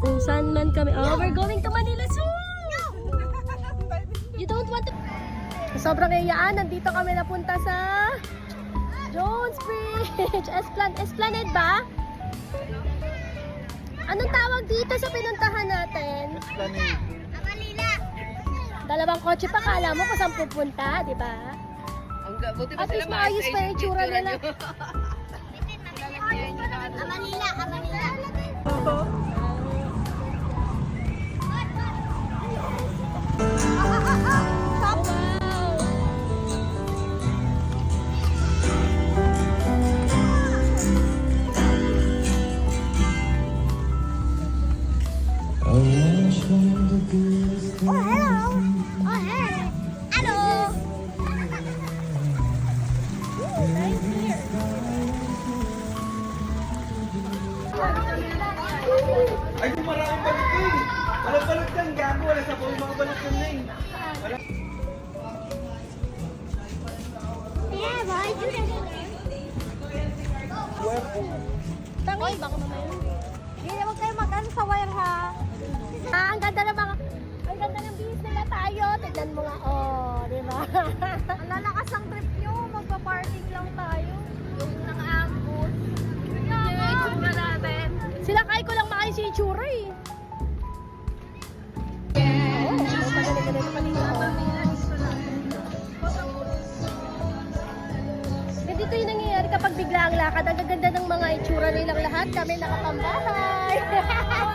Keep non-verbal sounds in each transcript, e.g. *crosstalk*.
Kung saan man kami. Oh, we're going to Manila soon! You don't want to... Sobrang iyaan, nandito kami napunta sa Jones Bridge. *laughs* Esplan Esplanade ba? Anong tawag dito sa pinuntahan natin? Dalawang kotse pa, kala mo kung saan pupunta, di ba? Buti At sila least maayos pa yung tsura nila. Amanila, Amanila. Ay, kung maraming balot yun. Walang balot yan, gago. Wala sa buong mga balot yun na eh. Yeah, why. Hindi, huwag kayo mag-ano sa wire ha. Ah, ang ganda ng mga... Ang ganda ng bihis nila tayo. Tignan mo nga. Oh, di ba? *laughs* Sila kay ko lang maayos yung itsura eh. Ganito yung nangyayari kapag bigla ang lakad. Ang gaganda ng mga itsura nilang lahat. Kami nakapambahay.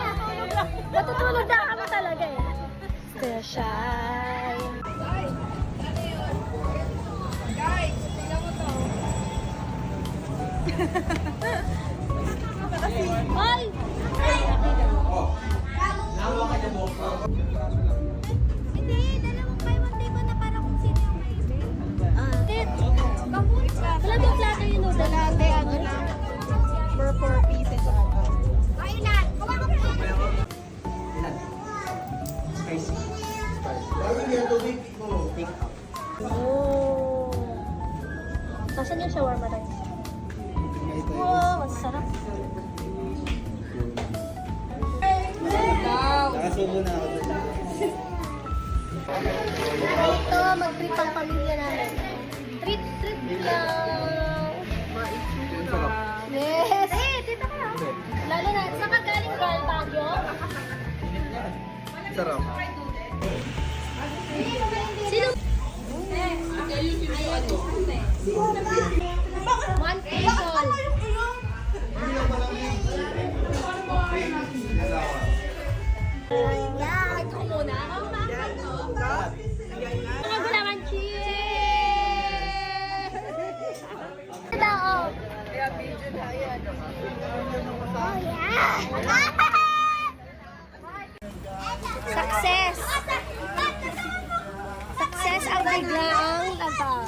*laughs* Matutulog na kami talaga eh. Kaya *laughs* shy. Hoy! Hindi, dalawang buy one day ko na para kung sino yung may Ah, Tit, bang plato yung noodle? Dati, ano lang. For four pieces. Ay, ilan? Kuha ko po. Spicy. Mo. Out. Oh. Nasaan yung shawarma rice? Na ako doon. Ito, mag-treat ang pamilya namin. Treat, treat lang. Yes! Eh, dito ka. Lalo na, saan ka galing girl, Baguio? Sarap. Sino? One table. Success! Success ang biglaang labas.